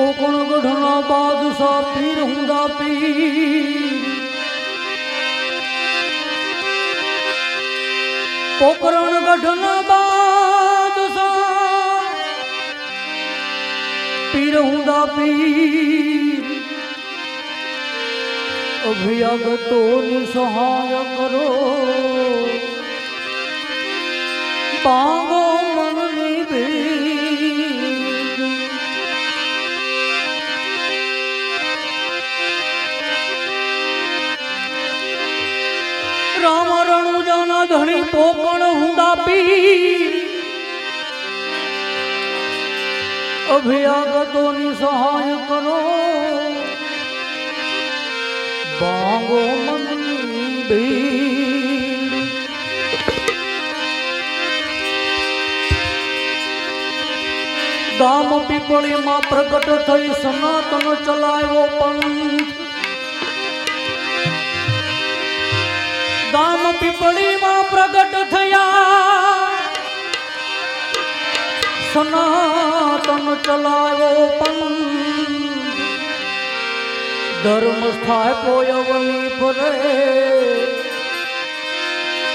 કોકણ ગઢના બાદશાહ પીર હુંદા પીર. પોકરણ ગઢના બાદશાહ પીર હુંદા પીર. અભિયાગતોની સહાય કરો. પાંગો રણુજાના તો પણ હુંદા પી અભિયાગતોની સહાય કરો. બાંગો ભીડ. ગામ પીપળીમાં પ્રગટ થઈ સનાતન ચલાવ્યો પંથ ગામ પીપળીમાં પ્રગટ થયા. સનાતન ચલાવો પણ ધર્મ સ્થાપ્યો યવની ફરે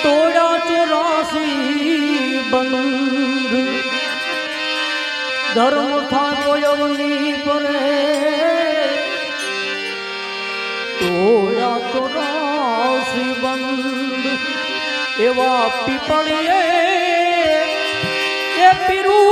તોડા ચોરાસી બંધ. ધર્મ સ્થાપ્યો યવની ફરે તોડા બંધ એવા પીપળીએ એ પીરુજી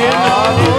Imagina!